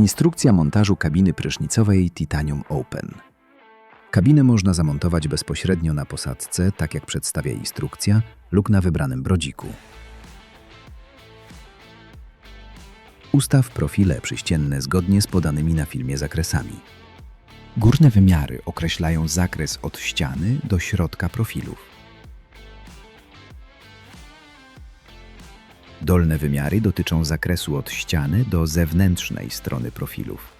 Instrukcja montażu kabiny prysznicowej Titanium Open. Kabinę można zamontować bezpośrednio na posadzce, tak jak przedstawia instrukcja, lub na wybranym brodziku. Ustaw profile przyścienne zgodnie z podanymi na filmie zakresami. Górne wymiary określają zakres od ściany do środka profilów. Dolne wymiary dotyczą zakresu od ściany do zewnętrznej strony profilów.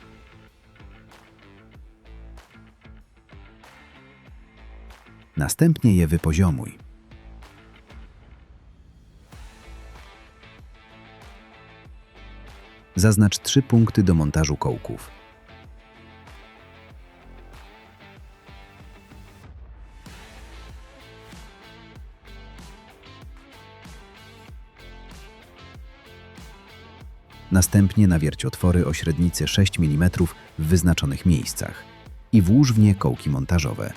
Następnie je wypoziomuj. Zaznacz trzy punkty do montażu kołków. Następnie nawierć otwory o średnicy 6 mm w wyznaczonych miejscach i włóż w nie kołki montażowe.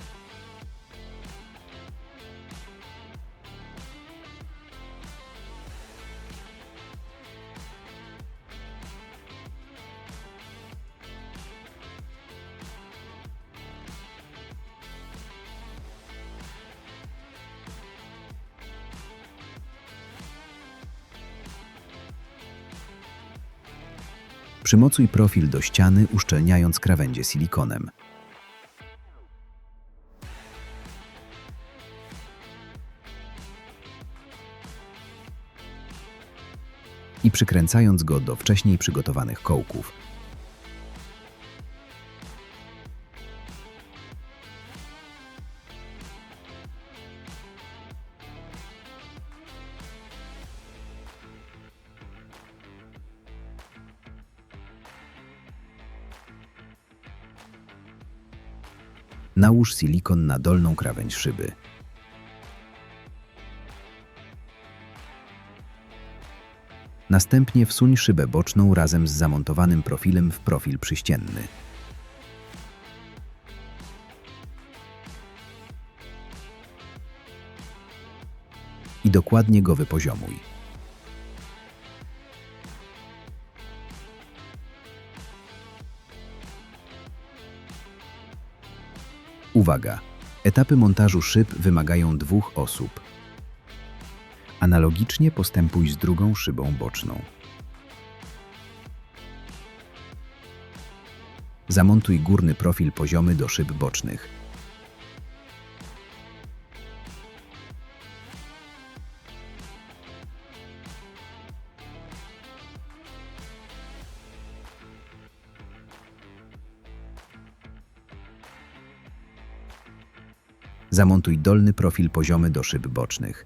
Przymocuj profil do ściany, uszczelniając krawędzie silikonem. I przykręcając go do wcześniej przygotowanych kołków. Nałóż silikon na dolną krawędź szyby. Następnie wsuń szybę boczną razem z zamontowanym profilem w profil przyścienny. I dokładnie go wypoziomuj. Uwaga! Etapy montażu szyb wymagają dwóch osób. Analogicznie postępuj z drugą szybą boczną. Zamontuj górny profil poziomy do szyb bocznych. Zamontuj dolny profil poziomy do szyb bocznych.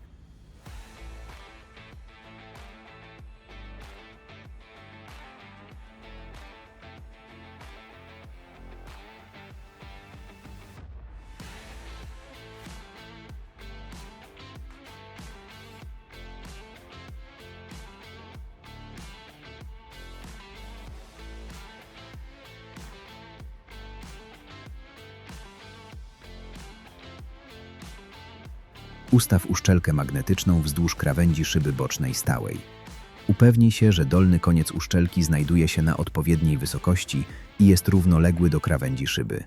Ustaw uszczelkę magnetyczną wzdłuż krawędzi szyby bocznej stałej. Upewnij się, że dolny koniec uszczelki znajduje się na odpowiedniej wysokości i jest równoległy do krawędzi szyby.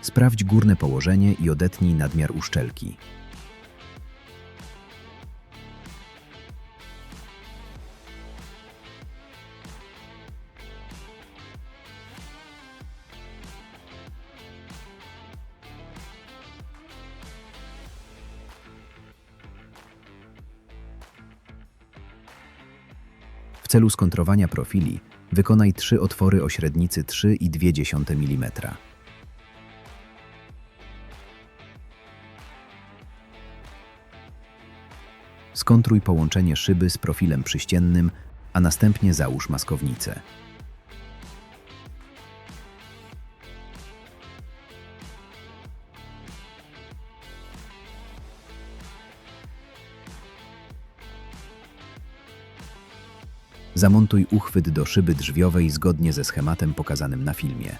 Sprawdź górne położenie i odetnij nadmiar uszczelki. Celu skontrowania profili wykonaj trzy otwory o średnicy 3,2 mm. Skontruj połączenie szyby z profilem przyściennym, a następnie załóż maskownicę. zamontuj uchwyt do szyby drzwiowej zgodnie ze schematem pokazanym na filmie.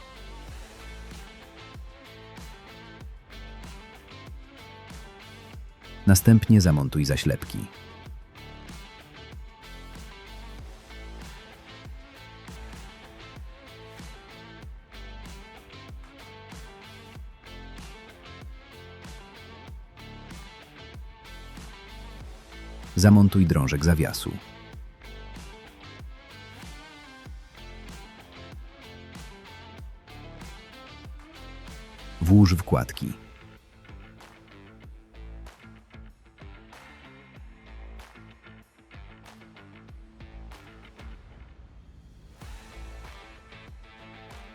Następnie zamontuj zaślepki. Zamontuj drążek zawiasu. Włóż wkładki.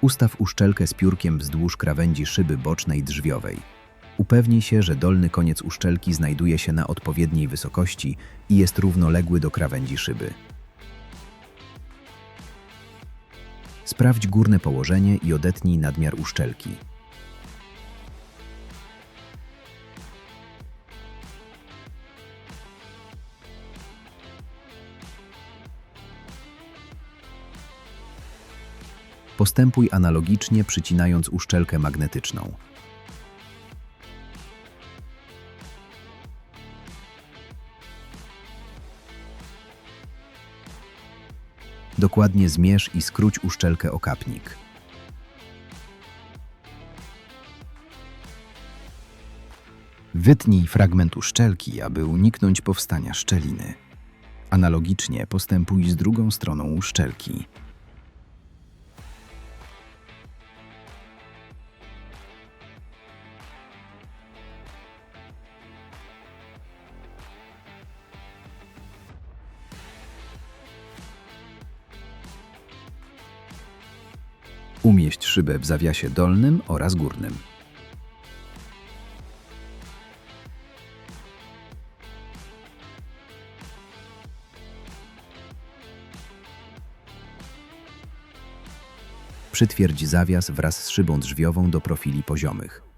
Ustaw uszczelkę z piórkiem wzdłuż krawędzi szyby bocznej drzwiowej. Upewnij się, że dolny koniec uszczelki znajduje się na odpowiedniej wysokości i jest równoległy do krawędzi szyby. Sprawdź górne położenie i odetnij nadmiar uszczelki. Postępuj analogicznie, przycinając uszczelkę magnetyczną. Dokładnie zmierz i skróć uszczelkę o kapnik. Wytnij fragment uszczelki, aby uniknąć powstania szczeliny. Analogicznie postępuj z drugą stroną uszczelki. Umieść szybę w zawiasie dolnym oraz górnym. Przytwierdź zawias wraz z szybą drzwiową do profili poziomych.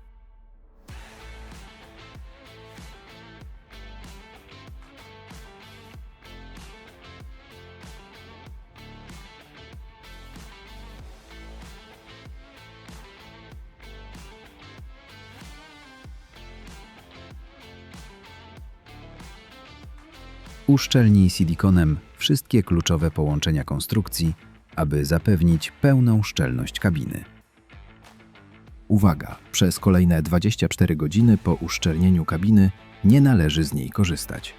Uszczelnij silikonem wszystkie kluczowe połączenia konstrukcji, aby zapewnić pełną szczelność kabiny. Uwaga! Przez kolejne 24 godziny po uszczelnieniu kabiny nie należy z niej korzystać.